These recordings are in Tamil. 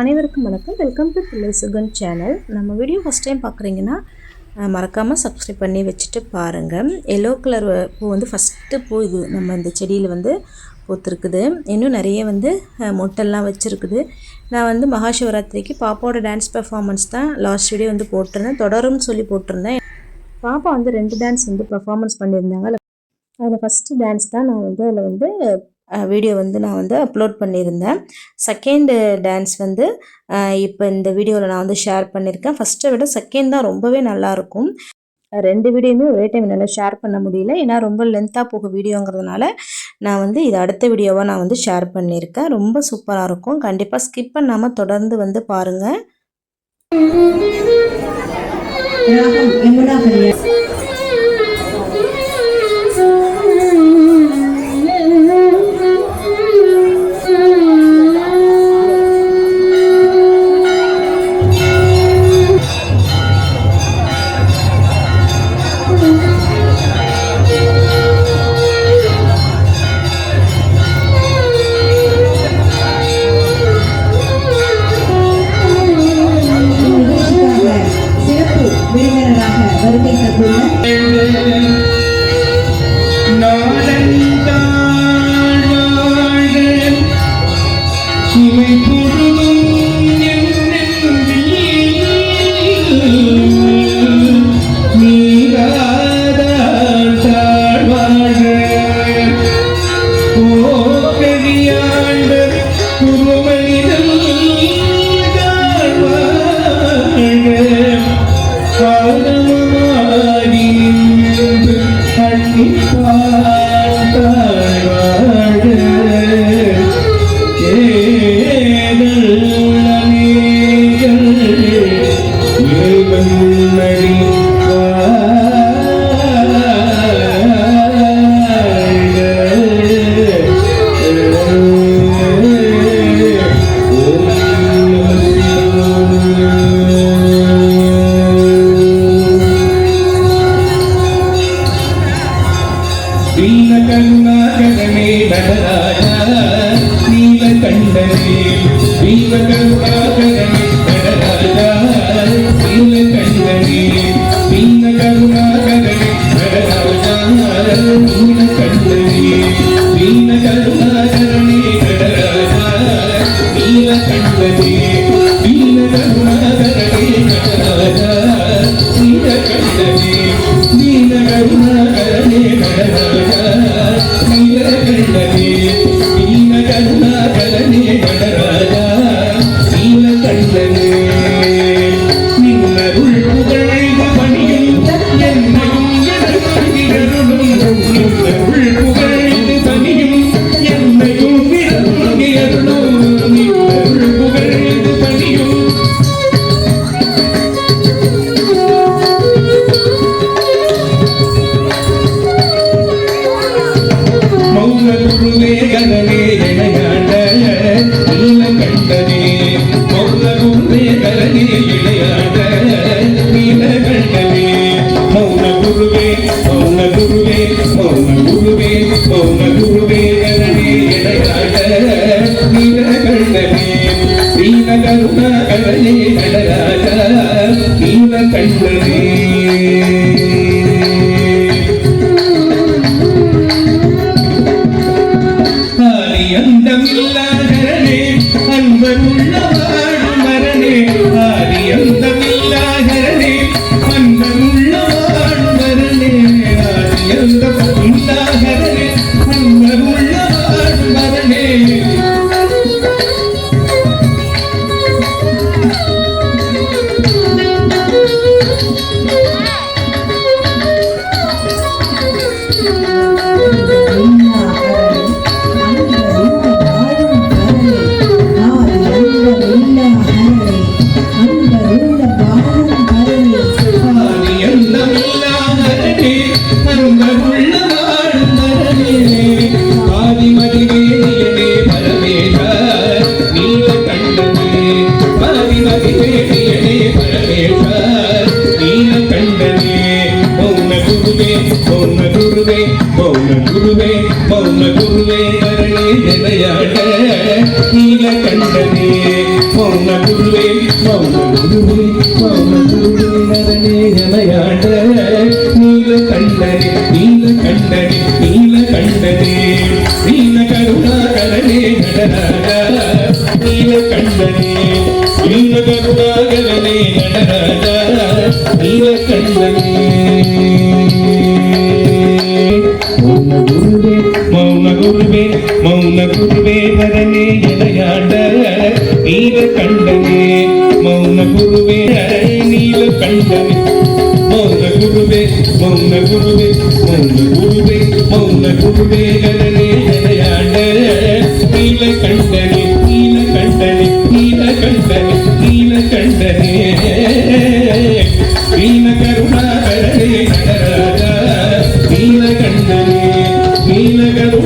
அனைவருக்கும் வணக்கம். Welcome to Pillai Sugan channel நம்ம வீடியோ ஃபஸ்ட் டைம் பார்க்குறீங்கன்னா மறக்காமல் சப்ஸ்கிரைப் பண்ணி வச்சுட்டு பாருங்கள் எல்லோ கலர் பூ வந்து ஃபஸ்ட்டு பூ இது நம்ம இந்த செடியில் வந்து பூத்துருக்குது. இன்னும் நிறைய வந்து மொட்டெல்லாம் வச்சுருக்குது. நான் வந்து மகாசிவராத்திரிக்கு பாப்பாவோட டான்ஸ் பெர்ஃபார்மன்ஸ் தான் லாஸ்ட் வீடியோ வந்து போட்டிருந்தேன். தொடரும்னு சொல்லி போட்டிருந்தேன். பாப்பா வந்து ரெண்டு டான்ஸ் வந்து பெர்ஃபார்மன்ஸ் பண்ணியிருந்தாங்க. அதில் ஃபஸ்ட்டு டான்ஸ் தான் நான் வந்து அதில் வந்து வீடியோ வந்து நான் வந்து அப்லோட் பண்ணியிருந்தேன். செகண்டு டான்ஸ் வந்து இப்போ இந்த வீடியோவில் நான் வந்து ஷேர் பண்ணியிருக்கேன். ஃபஸ்ட்டை விட செகண்ட் தான் ரொம்பவே நல்லாயிருக்கும் ரெண்டு வீடியோவுமே ஒரே டைம் என்னால் ஷேர் பண்ண முடியல. ஏன்னா ரொம்ப லென்த்தாக போக வீடியோங்கிறதுனால நான் வந்து இது அடுத்த வீடியோவாக நான் வந்து ஷேர் பண்ணியிருக்கேன். ரொம்ப சூப்பராக இருக்கும். கண்டிப்பாக ஸ்கிப் பண்ணாமல் தொடர்ந்து வந்து பாருங்கள் கருணாகரனே நடராஜ கண்டனே மௌன குருவே மௌன குருவே மௌன குருவே கருணை நிலையாட நீல கண்டனே. மௌன குருவே மௌன குருவே மௌன குருவே மௌன குருவே மௌன குருவே நரனே இளையாண்ட நீல கண்டனே நீல கண்டனே நீல கண்டனே நீல கண்டனே. நீல கருணாகரனே நடராஜா. நீலகண்டனே நீலகருணாகரனே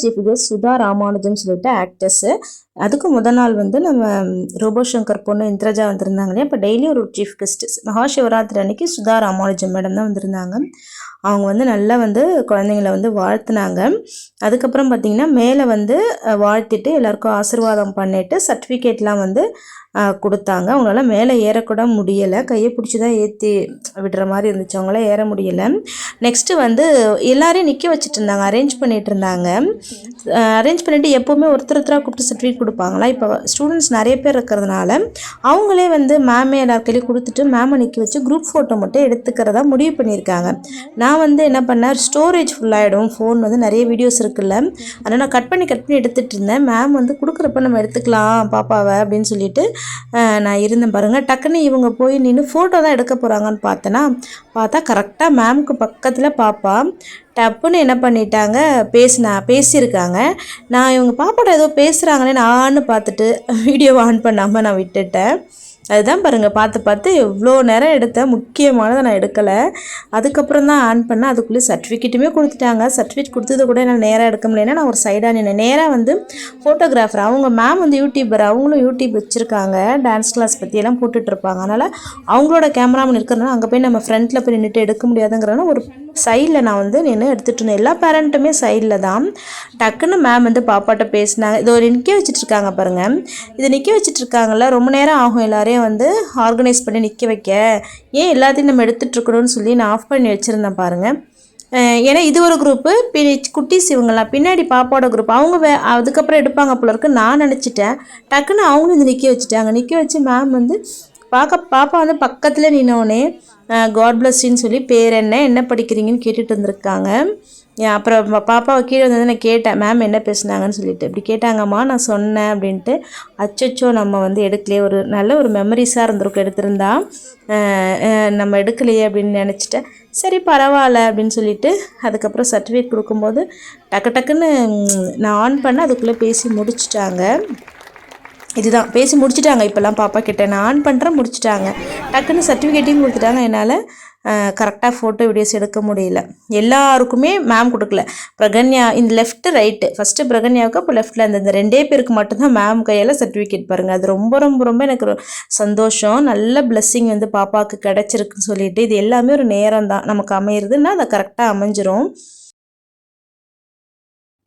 இவங்க தான் சீஃப் கெஸ்ட் சுதா ராமானுஜம் சொல்லிட்டு ஆக்டர்ஸு அதுக்கு முத நாள் வந்து நம்ம ரோபோ சங்கர் பொண்ணு இந்திரஜா வந்திருந்தாங்க இல்லையா? இப்போ டெய்லி ஒரு சீஃப் கெஸ்ட் மகாசிவராத்திரி அன்னைக்கு சுதா ராமானுஜம் மேடம் தான் வந்திருந்தாங்க. அவங்க வந்து நல்லா வந்து குழந்தைங்கள வந்து வாழ்த்துனாங்க. அதுக்கப்புறம் பார்த்திங்கன்னா மேலே வந்து வாழ்த்திட்டு எல்லாருக்கும் ஆசீர்வாதம் பண்ணிட்டு சர்டிஃபிகேட்லாம் வந்து கொடுத்தாங்க. அவங்களால மேலே ஏறக்கூட முடியலை. கையை பிடிச்சி தான் ஏற்றி விடுற மாதிரி இருந்துச்சு. அவங்களால ஏற முடியலை. நெக்ஸ்ட்டு வந்து எல்லாரையும் நிற்க வச்சுட்டு இருந்தாங்க. அரேஞ்ச் பண்ணிகிட்டு இருந்தாங்க. அரேஞ்ச் பண்ணிட்டு எப்போவுமே ஒருத்தர் ஒருத்தராக கூப்பிட்டு சர்டிஃபிகேட் கொடுப்பாங்களா? இப்போ ஸ்டூடெண்ட்ஸ் நிறைய பேர் இருக்கிறதுனால அவங்களே வந்து மேமே எல்லாருக்கையிலையும் கொடுத்துட்டு மேமை நிற்க வச்சு குரூப் ஃபோட்டோ மட்டும் எடுத்துக்கிறதா முடிவு பண்ணியிருக்காங்க. நான் வந்து என்ன பண்ணேன்? ஸ்டோரேஜ் ஃபுல்லாகிடும் ஃபோன் வந்து நிறைய வீடியோஸ் இருக்குல்ல. அதனால் நான் கட் பண்ணி கட் பண்ணி எடுத்துகிட்டு இருந்தேன். மேம் வந்து கொடுக்குறப்ப நம்ம எடுத்துக்கலாம் பாப்பாவை அப்படின்னு சொல்லிட்டு நான் இருந்தேன் பாருங்கள் டக்குன்னு இவங்க போய் நின்று ஃபோட்டோ தான் எடுக்க போகிறாங்கன்னு பார்த்தேன்னா பார்த்தா கரெக்டாக மேம்க்கு பக்கத்தில் பாப்பா டப்புன்னு என்ன பண்ணிட்டாங்க? பேசினா பேசியிருக்காங்க. நான் இவங்க பாப்பாட்ட ஏதோ பேசுகிறாங்களே நான் பார்த்துட்டு வீடியோவை ஆன் பண்ணாமல் நான் விட்டுட்டேன். அதுதான் பாருங்கள் பார்த்து பார்த்து எவ்வளோ நேரம் எடுத்தேன் முக்கியமானதை நான் எடுக்கலை. அதுக்கப்புறம் தான் ஆன் பண்ணேன் அதுக்குள்ளே சர்டிஃபிகேட்டுமே கொடுத்துட்டாங்க. சர்டிஃபிகேட் கொடுத்தது கூட என்னால் நேராக எடுக்க முடியலன்னா நான் ஒரு சைடாக நின்னேன். நேராக வந்து ஃபோட்டோகிராஃபர் அவங்க மேம் வந்து யூடியூபர் அவங்களும் யூடியூப் வச்சுருக்காங்க. டான்ஸ் கிளாஸ் பற்றியெல்லாம் போட்டுட்ருப்பாங்க அதனால் அவங்களோட கேமராமேன் இருக்கிறனால அங்கே போய் நம்ம ஃப்ரண்ட்டில் போய் நின்றுட்டு எடுக்க முடியாதுங்கிறனால ஒரு சைடில் நான் வந்து நின்று எடுத்துகிட்டு இருந்தேன். எல்லா பேரண்ட்டுமே சைடில் தான் டக்குன்னு மேம் வந்து பாப்பாட்ட பேசினாங்க. இது ஒரு நிற்க வச்சுட்டு இருக்காங்க பாருங்க. இது நிற்க வச்சுட்டு இருக்காங்கல்ல ரொம்ப நேரம் ஆகும் எல்லாரையும் வந்து ஆர்கனைஸ் பண்ணி நிற்க வைக்க. ஏன் எல்லாத்தையும் நம்ம எடுத்துகிட்ருக்கணும்னு சொல்லி நான் ஆஃப் பண்ணி வச்சுருந்தேன் பாருங்கள் ஏன்னா இது ஒரு குரூப்பு பி குட்டிஸ் இவங்கெல்லாம் பின்னாடி பாப்பாவோட குரூப் அவங்க வே அதுக்கப்புறம் எடுப்பாங்க போல இருக்கு நான் நினச்சிட்டேன். டக்குன்னு அவங்களும் இது நிற்க வச்சுட்டாங்க. நிற்க வச்சு மேம் வந்து பார்க்க பாப்பா வந்து பக்கத்தில் நின்னோடனே காட் பிளஸ்ஸின்னு சொல்லி பேர் என்ன என்ன படிக்கிறீங்கன்னு கேட்டுட்டு இருந்திருக்காங்க அப்புறம் பாப்பாவை கீழே வந்து நான் கேட்டேன் மேம் என்ன பேசுனாங்கன்னு சொல்லிட்டு. இப்படி கேட்டாங்கம்மா நான் சொன்னேன் அப்படின்ட்டு. அச்சச்சோ நம்ம வந்து எடுக்கலையே ஒரு நல்ல ஒரு மெமரிஸாக இருந்திருக்கும் எடுத்திருந்தா. நம்ம எடுக்கலையே அப்படின்னு நினச்சிட்டேன். சரி பரவாயில்ல அப்படின்னு சொல்லிட்டு அதுக்கப்புறம் சர்டிஃபிகேட் கொடுக்கும்போது டக்கு டக்குன்னு நான் ஆன் பண்ண அதுக்குள்ளே பேசி முடிச்சிட்டாங்க. இதுதான். பேசி முடிச்சுட்டாங்க. இப்போல்லாம் பாப்பா கிட்டே நான் ஆன் பண்ணுறேன் முடிச்சுட்டாங்க. டக்குன்னு சர்டிஃபிகேட்டையும் கொடுத்துட்டாங்க. என்னால் கரெக்டாக ஃபோட்டோ வீடியோஸ் எடுக்க முடியல. எல்லாருக்குமே மேம் கொடுக்கல. பிரகன்யா இந்த லெஃப்ட்டு ரைட்டு ஃபஸ்ட்டு பிரகன்யாவுக்கு அப்போ லெஃப்ட்டில் அந்த இந்த ரெண்டே பேருக்கு மட்டும்தான் மேம் கையால் சர்டிஃபிகேட் பாருங்கள் அது ரொம்ப ரொம்ப ரொம்ப எனக்கு சந்தோஷம். நல்ல பிளெஸ்ஸிங் வந்து பாப்பாவுக்கு கிடச்சிருக்குன்னு சொல்லிட்டு இது எல்லாமே ஒரு நேரம் தான் நமக்கு அமையிறதுன்னா அதை கரெக்டாக அமைஞ்சிரும்.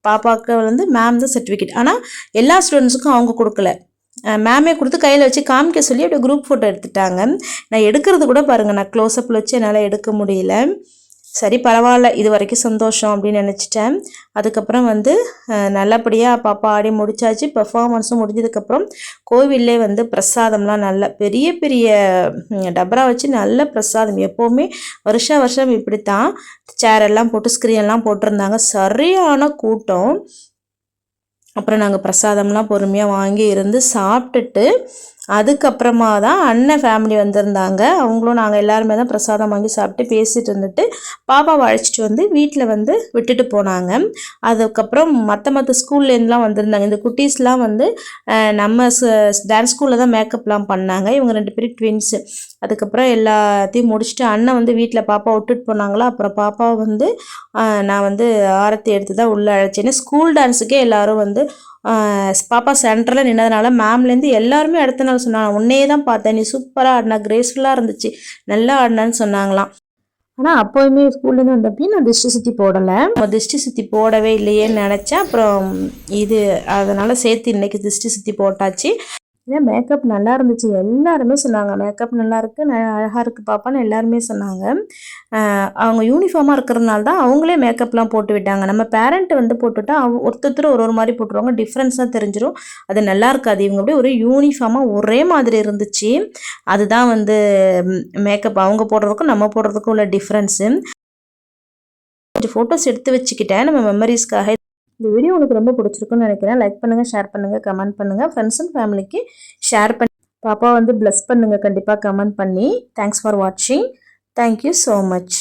பாப்பாவுக்கு வந்து மேம் தான் சர்டிஃபிகேட் ஆனால் எல்லா ஸ்டூடெண்ட்ஸுக்கும் அவங்க கொடுக்கல. மேமே கொடுத்து கையில் வச்சு காமிக்க சொல்லி அப்படியே குரூப் ஃபோட்டோ எடுத்துட்டாங்க. நான் எடுக்கிறது கூட பாருங்கள் நான் க்ளோஸ்அப்பில் வச்சு என்னால் எடுக்க முடியல. சரி பரவாயில்ல இது வரைக்கும் சந்தோஷம் அப்படின்னு நினச்சிட்டேன். அதுக்கப்புறம் வந்து நல்லபடியாக பாப்பா ஆடி முடிச்சாச்சு. பெர்ஃபார்மன்ஸும் முடிஞ்சதுக்கப்புறம் கோவில்லே வந்து பிரசாதம்லாம் நல்ல பெரிய பெரிய ம், டபரா வச்சு நல்ல பிரசாதம். எப்போவுமே வருஷம் வருஷம் இப்படித்தான். தான் சேரெல்லாம் போட்டு ஸ்க்ரீன் எல்லாம் போட்டிருந்தாங்க. சரியான கூட்டம். அப்புறம் நாங்கள் பிரசாதம்லாம் பொறுமையாக வாங்கி இருந்து சாப்பிட்டுட்டு அதுக்கப்புறமா தான் அண்ணன் ஃபேமிலி வந்திருந்தாங்க. அவங்களும் நாங்கள் எல்லாருமே தான் பிரசாதம் வாங்கி சாப்பிட்டு பேசிட்டு இருந்துட்டு பாப்பாவை அழைச்சிட்டு வந்து வீட்டில் வந்து விட்டுட்டு போனாங்க. அதுக்கப்புறம் மற்ற மற்ற ஸ்கூல்லேருந்துலாம் வந்திருந்தாங்க. இந்த குட்டீஸ்லாம் வந்து நம்ம டான்ஸ் ஸ்கூலில் தான் மேக்கப்லாம் பண்ணாங்க. இவங்க ரெண்டு பேரும் ட்வின்ஸு அதுக்கப்புறம் எல்லாத்தையும் முடிச்சுட்டு அண்ணன் வந்து வீட்டில் பாப்பா விட்டுட்டு போனாங்களா? அப்புறம் பாப்பாவை வந்து நான் வந்து ஆரத்தி எடுத்து தான் உள்ளே அழைச்சேன்னு ஸ்கூல் டான்ஸுக்கே எல்லோரும் வந்து பாப்பா சென்டரில் நின்னதுனால மேம்லேருந்து எல்லாருமே அடுத்த நாள் சொன்னாங்க. உன்னையே தான் பார்த்தேன். நீ சூப்பராக ஆடினா. கிரேஸ்ஃபுல்லாக இருந்துச்சு. நல்லா ஆடினான்னு சொன்னாங்களாம். ஆனால் அப்போயுமே ஸ்கூல்லேருந்து வந்தப்பயும் நான் திருஷ்டி சுற்றி போடலை. திருஷ்டி சுற்றி போடவே இல்லையேன்னு நினச்சேன். அப்புறம் இது அதனால் சேர்த்து இன்னைக்கு திருஷ்டி சுற்றி போட்டாச்சு. ஏன்னா மேக்கப் நல்லா இருந்துச்சு. எல்லாருமே சொன்னாங்க மேக்கப் நல்லா இருக்கு ந- இருக்குது பாப்பான்னு எல்லாருமே சொன்னாங்க. அவங்க யூனிஃபார்மாக இருக்கிறதுனால தான் அவங்களே மேக்கப்லாம் போட்டு விட்டாங்க. நம்ம பேரண்ட் வந்து போட்டுவிட்டால் அவ ஒருத்தர் ஒரு ஒரு மாதிரி போட்டுருவாங்க. டிஃப்ரென்ஸாக தெரிஞ்சிடும் அது நல்லா இருக்காது. இவங்க அப்படியே ஒரே யூனிஃபார்மாக ஒரே மாதிரி இருந்துச்சு. அதுதான் வந்து மேக்கப் அவங்க போடுறதுக்கும் நம்ம போடுறதுக்கும் உள்ள டிஃப்ரென்ஸு கொஞ்சம் ஃபோட்டோஸ் எடுத்து வச்சுக்கிட்டேன். நம்ம மெமரிஸ்க்காக இந்த வீடியோ உங்களுக்கு ரொம்ப பிடிச்சிருக்குன்னு நினைக்கிறேன். லைக் பண்ணுங்கள் ஷேர் பண்ணுங்கள் கமெண்ட் பண்ணுங்கள் ஃப்ரெண்ட்ஸ் அண்ட் ஃபேமிலிக்கு ஷேர் பண்ணி பாப்பா வந்து ப்ளஸ் பண்ணுங்கள் கண்டிப்பாக கமெண்ட் பண்ணி. தேங்க்ஸ் ஃபார் வாட்சிங் தேங்க்யூ ஸோ மச்